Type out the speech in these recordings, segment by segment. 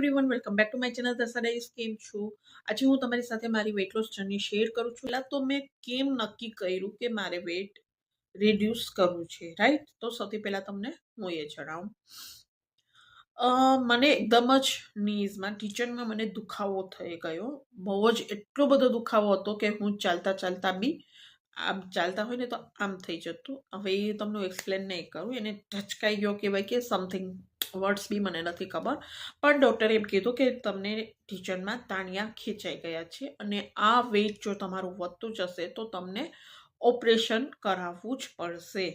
Everyone welcome back to my channel દસાડાઈસ કેમ છું? આજે હું તમારી સાથે મારી વેટ લોસ જર્ની શેર કરું છું. પહેલાં તો મેં કેમ નક્કી કર્યું કે મારે વેટ રિડ્યુસ કરવું છે રાઈટ તો સૌથી પહેલાં તમને હું એ જણાવું. મને એકદમ જ નીઝમાં કિચનમાં મને દુખાવો થઈ ગયો. બહુ જ એટલો બધો દુખાવો હતો કે હું ચાલતા ચાલતા બી આમ ચાલતા હોય ને તો આમ થઈ જતું. હવે એ તમને એક્સપ્લેન નહીં કરું. એને ઢચકાઈ ગયો કહેવાય કે સમથિંગ વર્ડ્સ બી મને નથી ખબર. પણ ડૉક્ટરે એમ કીધું કે તમને કિચનમાં તાણિયા ખેંચાઈ ગયા છે અને આ વેઇટ જો તમારું વધતું જશે તો તમને ઓપરેશન કરાવવું જ પડશે.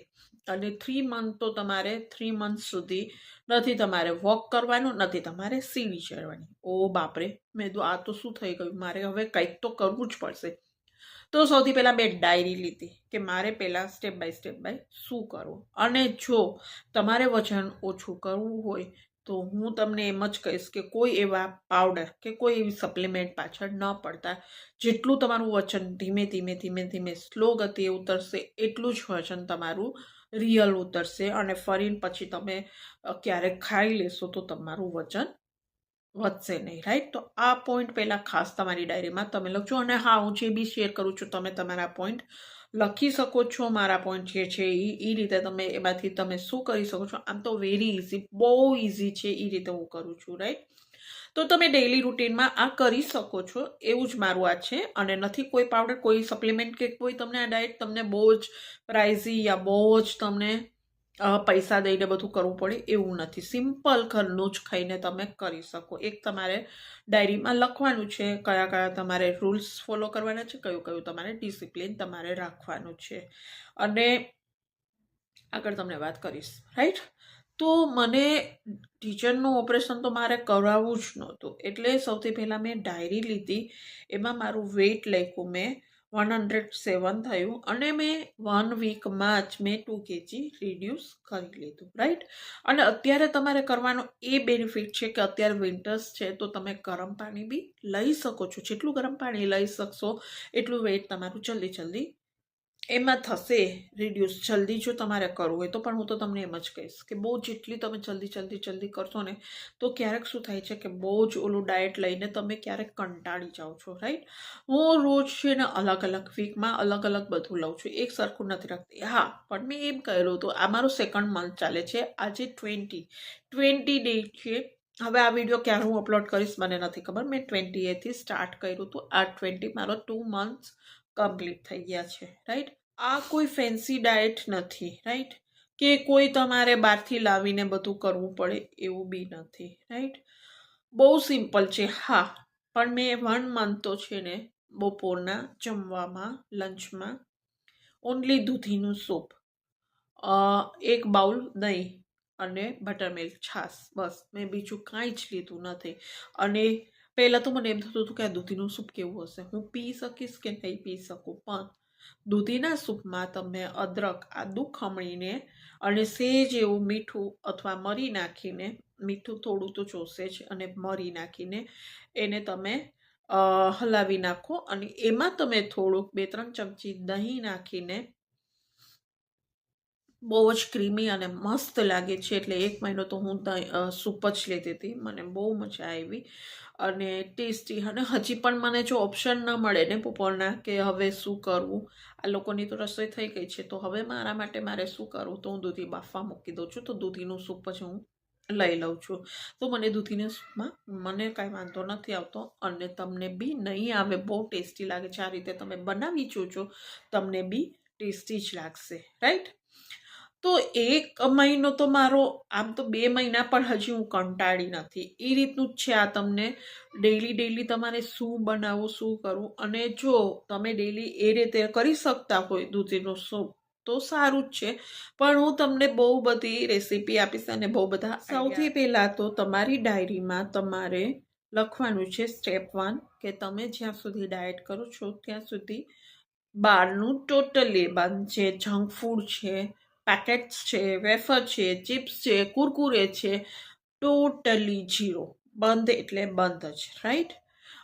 અને થ્રી મંથ તો તમારે થ્રી મંથ સુધી નથી તમારે વોક કરવાનું, નથી તમારે સીડી ચડવાની. ઓ બાપરે, મેં તો આ તો શું થઈ ગયું? મારે હવે કંઈક તો કરવું જ પડશે. તો સૌથી પહેલાં મેં ડાયરી લીધી કે મારે પહેલાં સ્ટેપ બાય સ્ટેપ બાય શું કરવું. અને જો તમારે વજન ઓછું કરવું હોય, તો હું તમને એમ જ કહીશ કે કોઈ એવા પાવડર કે કોઈ એવી સપ્લિમેન્ટ પાછળ ન પડતા. જેટલું તમારું વજન ધીમે ધીમે ધીમે ધીમે સ્લો ગતિએ ઉતરશે, એટલું જ વજન તમારું રિયલ ઉતરશે અને ફરીને પછી તમે ક્યારેક ખાઈ લેશો તો તમારું વજન વધશે નહીં રાઈટ તો આ પોઈન્ટ પહેલાં ખાસ તમારી ડાયરીમાં તમે લખજો અને હા, હું જે બી શેર કરું છું, તમે તમારા પોઈન્ટ લખી શકો છો. મારા પોઈન્ટ જે છે એ એ રીતે તમે એમાંથી તમે શું કરી શકો છો? આમ તો વેરી ઇઝી બહુ ઇઝી છે એ રીતે હું કરું છું રાઈટ તો તમે ડેઇલી રૂટીનમાં આ કરી શકો છો. એવું જ મારું આ છે. અને નથી કોઈ પાવડર કોઈ સપ્લિમેન્ટ કે કોઈ તમને આ ડાયટ તમને બહુ જ પ્રાઇઝી યા બહુ જ તમને પૈસા દઈને બધું કરવું પડે એવું નથી. સિમ્પલ ઘરનું જ ખાઈને તમે કરી શકો. એક તમારે ડાયરીમાં લખવાનું છે કયા કયા તમારે રૂલ્સ ફોલો કરવાના છે, કયું કયું તમારે ડિસિપ્લિન તમારે રાખવાનું છે. અને આગળ તમને વાત કરીશ. રાઈટ? તો મને ટીચરનું ઓપરેશન તો મારે કરાવવું જ નહોતું. એટલે સૌથી પહેલાં મેં ડાયરી લીધી. એમાં મારું વેઇટ લખ્યું મેં. વન હંડ્રેડ સેવન થયું અને મેં વન વીકમાં જ મેં ટુ કેજી રિડ્યુસ કરી લીધું, રાઈટ? અને અત્યારે તમારે કરવાનો એ બેનિફિટ છે કે અત્યારે વિન્ટર્સ છે તો તમે ગરમ પાણી બી લઈ શકો છો. જેટલું ગરમ પાણી લઈ શકશો, એટલું વેઇટ તમારું જલ્દી જલ્દી એમાં થશે રિડ્યુસ જલ્દી જો તમારે કરવું હોય તો પણ હું તો તમને એમ જ કહીશ કે બહુ જેટલી તમે જલ્દી જલ્દી જલ્દી કરશો ને તો ક્યારેક શું થાય છે કે બહુ જ ઓલું ડાયટ લઈને તમે ક્યારેક કંટાળી જાઓ છો રાઈટ હું રોજ છે ને અલગ અલગ વીકમાં અલગ અલગ બધું લઉં છું. એક સરખું નથી રાખતી. હા, પણ મેં એમ કહેલું હતું, આ મારું સેકન્ડ મંથ ચાલે છે. આજે ટ્વેન્ટી ટ્વેન્ટી ડે છે. હવે આ વીડિયો ક્યારે હું અપલોડ કરીશ મને નથી ખબર. મેં ટ્વેન્ટી એથી સ્ટાર્ટ કર્યું હતું. આ ટ્વેન્ટી મારો ટુ મંથ્સ કમ્પ્લીટ થઈ ગયા છે રાઈટ આ કોઈ ફેન્સી ડાયટ નથી રાઈટ કે કોઈ તમારે બહારથી લાવીને બધું કરવું પડે એવું બી નથી રાઈટ બહુ સિમ્પલ છે, હા, પણ મેં વન મંથ તો છે ને બપોરના જમવામાં લંચમાં ઓનલી દૂધીનું સૂપ એક બાઉલ દહીં અને બટરમિલ્ક છાશ, બસ, મેં બીજું કાંઈ જ લીધું નથી. અને પહેલાં તો મને એમ થતું હતું કે આ દૂધીનું સૂપ કેવું હશે? હું પી શકીશ કે નહીં પી શકું? પણ દૂધીના સૂપમાં તમે અદરક, આદુ ખમણીને અને સેજ એવું મીઠું અથવા મરી નાખીને, મીઠું થોડું તો જોશે જ અને મરી નાખીને એને તમે હલાવી નાખો અને એમાં તમે થોડુંક બે ત્રણ ચમચી દહીં નાખીને બહુ જ ક્રીમી અને મસ્ત લાગે છે. એટલે એક મહિનો તો હું સૂપ જ લેતી હતી. મને બહુ મજા આવી અને ટેસ્ટી અને હજી પણ મને જો ઓપ્શન ન મળે ને બપોરના કે હવે શું કરવું? આ લોકોની તો રસોઈ થઈ ગઈ છે. તો હવે મારા માટે મારે શું કરવું? તો હું દૂધી બાફવા મૂકી દઉં છું. તો દૂધીનું સૂપ જ હું લઈ લઉં છું. તો મને દૂધીના સૂપમાં મને કાંઈ વાંધો નથી આવતો અને તમને બી નહીં આવે. બહુ ટેસ્ટી લાગે છે. આ રીતે તમે બનાવી જોજો. તમને બી ટેસ્ટી જ લાગશે. રાઈટ તો એક મહિનો તો મારો આમ તો બે મહિના પણ હજી હું કંટાળી નથી. એ રીતનું જ છે આ તમને. ડેઈલી ડેઈલી તમારે શું બનાવવું શું કરવું? અને જો તમે ડેઈલી એ રીતે કરી શકતા હોય દૂધીનું સૂપ તો સારું જ છે. પણ હું તમને બહુ બધી રેસીપી આપીશ અને બહુ બધા સૌથી પહેલાં તો તમારી ડાયરીમાં તમારે લખવાનું છે સ્ટેપ વન કે તમે જ્યાં સુધી ડાયટ કરો છો ત્યાં સુધી બહારનું ટોટલી બંધ છે જંક ફૂડ છે પેકેટ્સ છે વેફર છે ચિપ્સ છે, કુરકુરે છે ટોટલી જીરો બંધ એટલે બંધ જ રાઈટ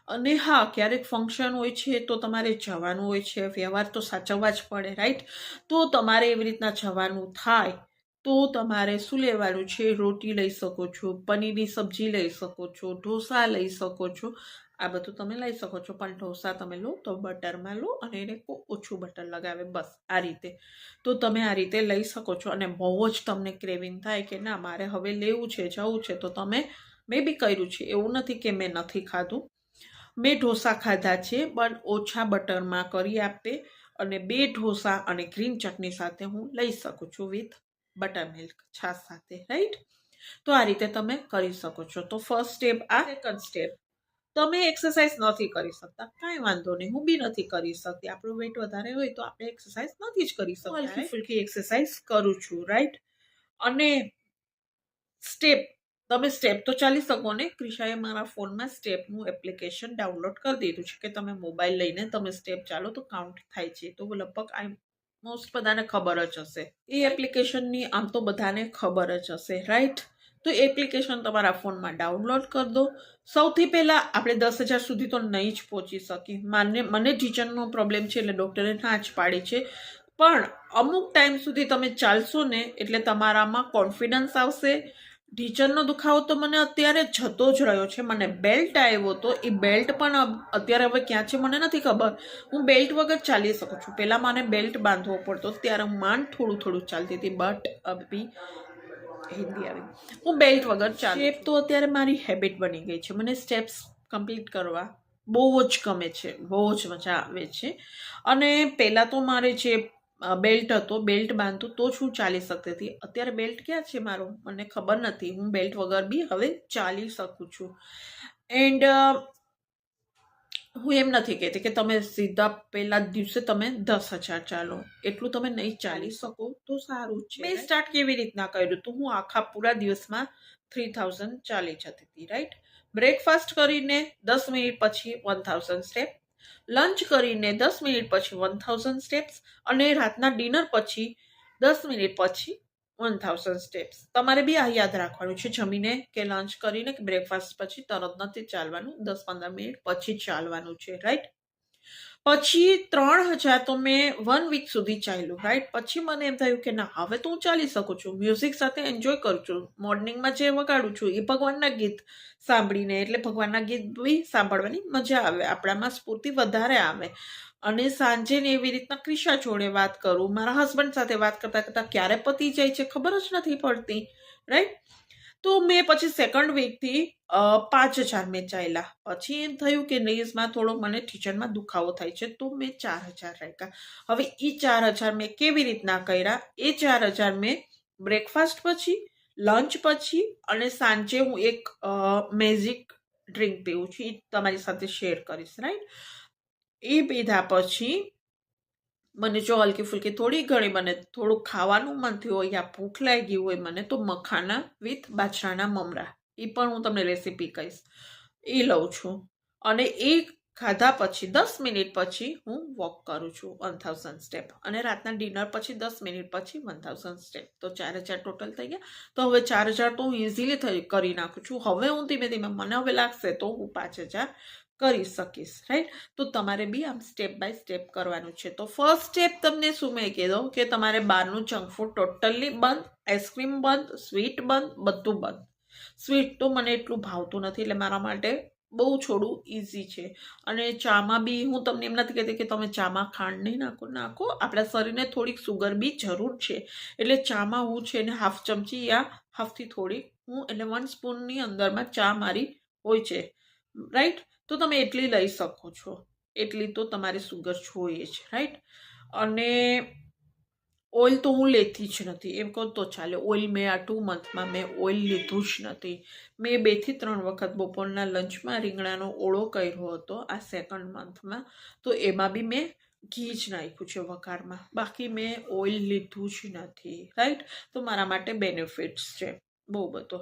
અને હા, ક્યારેક ફંક્શન હોય છે તો તમારે જવાનું હોય છે, વ્યવહાર તો સાચવવા જ પડે રાઈટ તો તમારે એવી રીતના જવાનું થાય તો તમારે શું લેવાનું છે? રોટી લઈ શકો છો, પનીરની સબ્જી લઈ શકો છો, ઢોસા લઈ શકો છો આ બધું તમે લઈ શકો છો. પણ ઢોસા તમે લો, તો બટરમાં લો અને એને ઓછું બટર લગાવે બસ, આ રીતે. તો તમે આ રીતે લઈ શકો છો. અને બહુ જ તમને ક્રેવિંગ થાય કે ના, મારે હવે લેવું છે, જવું છે, તો તમે મેં બી કર્યું છે. એવું નથી કે મેં નથી ખાધું. મેં ઢોસા ખાધા છે, પણ ઓછા બટરમાં કરી આપે અને બે ઢોસા અને ગ્રીન ચટણી સાથે હું લઈ શકું છું વિથ બટર મિલ્ક છાશ સાથે રાઈટ તો આ રીતે તમે કરી શકો છો. તો ફર્સ્ટ સ્ટેપ આ સેકન્ડ સ્ટેપ તમે એક્સરસાઇઝ નથી કરી શકતા. કાંઈ વાંધો નહીં હું બી નથી કરી શકતી. આપણું વેટ વધારે હોય તો આપણે એક્સરસાઇઝ નથી જ કરી શકતા હલકી ફૂલકી એક્સરસાઇઝ કરું છું રાઈટ અને સ્ટેપ તમે સ્ટેપ તો ચાલી શકો ને? ક્રિશાએ મારા ફોનમાં સ્ટેપનું એપ્લિકેશન ડાઉનલોડ કરી દીધું છે કે તમે મોબાઈલ લઈને તમે સ્ટેપ ચાલો તો કાઉન્ટ થાય છે. તો લગભગ આઈ મોસ્ટ બધાને ખબર જ હશે. એ એપ્લિકેશનની આમ તો બધાને ખબર જ હશે રાઈટ તો એપ્લિકેશન તમારા ફોનમાં ડાઉનલોડ કરી દો. સૌથી પહેલાં આપણે દસ હજાર સુધી તો નહીં જ પહોંચી શકી માને, મને ટીચરનો પ્રોબ્લેમ છે એટલે ડૉક્ટરે ના જ પાડી છે. પણ અમુક ટાઈમ સુધી તમે ચાલશો ને એટલે તમારામાં કોન્ફિડન્સ આવશે. ઢીચરનો દુખાવો તો મને અત્યારે જતો જ રહ્યો છે. મને બેલ્ટ આવ્યો તો એ બેલ્ટ પણ અત્યારે હવે ક્યાં છે મને નથી ખબર. હું બેલ્ટ વગર ચાલી શકું છું. પહેલાં મને બેલ્ટ બાંધવો પડતો, ત્યારે માંડ થોડું થોડું ચાલતી હતી બટ અભી હિન્દી આવી. હું બેલ્ટ વગર ચાલ સ્ટેપ તો અત્યારે મારી હેબિટ બની ગઈ છે. મને સ્ટેપ્સ કમ્પ્લીટ કરવા બહુ જ ગમે છે. બહુ જ મજા આવે છે. અને પહેલાં તો મારે જે બેલ્ટ હતો બેલ્ટ બાંધતું તો જ હું ચાલી શકતી હતી. અત્યારે બેલ્ટ ક્યાં છે મારો? મને ખબર નથી. હું બેલ્ટ વગર બી હવે ચાલી શકું છું. એન્ડ હું એમ નથી કહેતી કે તમે સીધા પહેલા દિવસે તમે દસ હજાર ચાલો. એટલું તમે નહીં ચાલી શકો. તો સારું છે મેં સ્ટાર્ટ કેવી રીતના કર્યું? તો હું આખા પૂરા દિવસમાં થ્રી થાઉઝન્ડ ચાલી જતી હતી રાઈટ બ્રેકફાસ્ટ કરીને દસ મિનિટ પછી વન થાઉઝન્ડ સ્ટેપ લંચ કરીને દસ મિનિટ પછી વન થાઉઝન્ડ સ્ટેપ્સ અને રાતના ડિનર પછી દસ મિનિટ પછી વન થાઉઝન્ડ સ્ટેપ્સ તમારે બી આ યાદ રાખવાનું છે જમીને કે લંચ કરીને કે બ્રેકફાસ્ટ પછી તરત નથી ચાલવાનું દસ પંદર મિનિટ પછી ચાલવાનું છે રાઈટ પછી ત્રણ હજાર તો મેં વન વીક સુધી ચાલ્યું રાઈટ પછી મને એમ થયું કે ના, હવે તો હું ચાલી શકું છું. મ્યુઝિક સાથે એન્જોય કરું છું. મોર્નિંગમાં જે વગાડું છું એ ભગવાનના ગીત સાંભળીને, એટલે ભગવાનના ગીત બી સાંભળવાની મજા આવે. આપણામાં સ્ફૂર્તિ વધારે આવે. અને સાંજે ને એવી રીતના ક્રિશા જોડે વાત કરું, મારા હસબન્ડ સાથે વાત કરતાં કરતાં ક્યારે પતી જાય છે ખબર જ નથી પડતી રાઈટ તો મેં પછી સેકન્ડ વીકથી પાંચ હજાર મેં ચાલ્યા પછી એમ થયું કે નેઝમાં થોડો મને ટીચરમાં દુખાવો થાય છે, તો મેં ચાર હજાર રાખ્યા. હવે એ ચાર હજાર મેં કેવી રીતના કર્યા? એ ચાર હજાર મેં બ્રેકફાસ્ટ પછી લંચ પછી અને સાંજે હું એક મેજિક ડ્રિંક પીવું છું. એ તમારી સાથે શેર કરીશ રાઈટ એ પીધા પછી મને જો હલકી ફુલકી થોડી ઘણી મને થોડુંક ખાવાનું મન થયું હોય, યા ભૂખ લાગી હોય, મને તો મખાના વિથ બાજરાના મમરા એ પણ હું તમને રેસીપી કહીશ. એ લઉં છું. અને એ ખાધા પછી, દસ મિનિટ પછી હું વોક કરું છું વન થાઉઝન્ડ સ્ટેપ. અને રાતના ડિનર પછી દસ મિનિટ પછી વન થાઉઝન્ડ સ્ટેપ. તો ચાર હજાર ટોટલ થઈ ગયા. તો હવે ચાર હજાર તો હું ઇઝીલી થઈ કરી નાખું છું. હવે હું ધીમે ધીમે મને હવે લાગશે તો હું પાંચ હજાર કરી શકીશ રાઈટ તો તમારે બી આમ સ્ટેપ બાય સ્ટેપ કરવાનું છે. તો ફર્સ્ટ સ્ટેપ તમને શું મેં કીધું? કે તમારે બહારનું જંક ફૂડ ટોટલી બંધ આઈસ્ક્રીમ બંધ સ્વીટ બંધ, બધું બંધ. સ્વીટ તો મને એટલું ભાવતું નથી, એટલે મારા માટે બહુ છોડું ઇઝી છે. અને ચામાં બી હું તમને એમ નથી કહેતી કે તમે ચામાં ખાંડ નહીં નાખો નાખો. આપણા શરીરને થોડીક સુગર બી જરૂર છે. એટલે ચામાં હું છે ને હાફ ચમચી યા હાફથી થોડીક હું, એટલે વન સ્પૂનની અંદરમાં ચા મારી હોય છે રાઈટ તો તમે એટલી લઈ શકો છો. એટલી તો તમારે સુગર જોઈએ છે રાઈટ અને ઓઇલ તો હું લેતી જ નથી. એમ કહું તો ચાલે ઓઇલ મેં આ ટુ મંથમાં મેં ઓઇલ લીધું જ નથી. મેં બેથી ત્રણ વખત બપોરના લંચમાં રીંગણાનો ઓળો કર્યો હતો આ સેકન્ડ મંથમાં તો એમાં બી મેં ઘી જ નાખ્યું છે વઘારમાં. બાકી મેં ઓઇલ લીધું જ નથી રાઈટ તો મારા માટે બેનિફિટ્સ છે, બહુ બધો.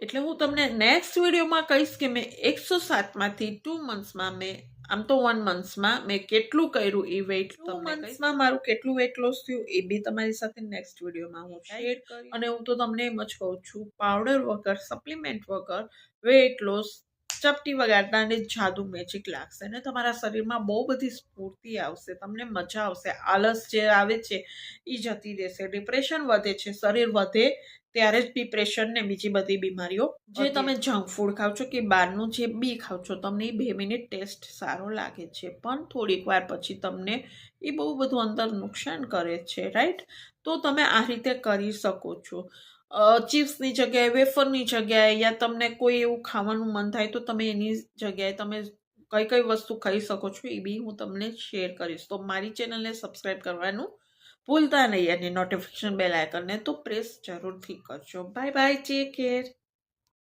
એટલે હું તમને નેક્સ્ટ વિડીયોમાં કહીશ કે મેં એકસો સાતમાંથી ટુ મંથ્સમાં મેં આમ તો વન મંથ્સમાં મેં કેટલું કર્યું એ વેઇટ ટુ મંથ્સમાં મારું કેટલું વેઇટ લોસ થયું એ બી તમારી સાથે નેક્સ્ટ વિડીયોમાં હું શેર કરી અને હું તો તમને એમ જ કહું છું પાવડર વગર સપ્લિમેન્ટ વગર વેઇટ લોસ ચપટી વગાડતા અને જાદુ મેજિક લાગશે અને તમારા શરીરમાં બહુ બધી સ્ફૂર્તિ આવશે તમને મજા આવશે આલસ જે આવે છે એ જતી રહેશે ડિપ્રેશન વધે છે શરીર વધે ત્યારે જ ડિપ્રેશન ને બીજી બધી બીમારીઓ જે તમે જંક ફૂડ ખાવ છો કે બહારનું જે બી ખાવ છો તમને એ બે મિનિટ ટેસ્ટ સારો લાગે છે. પણ થોડીક વાર પછી તમને એ બહુ બધું અંદર નુકસાન કરે છે રાઈટ તો તમે આ રીતે કરી શકો છો. ચિપ્સની જગ્યાએ વેફરની જગ્યાએ યા તમને કોઈ એવું ખાવાનું મન થાય તો તમે એની જગ્યાએ તમે કઈ કઈ વસ્તુ ખાઈ શકો છો એ બી હું તમને શેર કરીશ. તો મારી ચેનલને સબસ્ક્રાઈબ કરવાનું ભૂલતા નહીં એની નોટિફિકેશન બેલ આઇકનને તો પ્રેસ જરૂરથી કરજો. Bye bye take care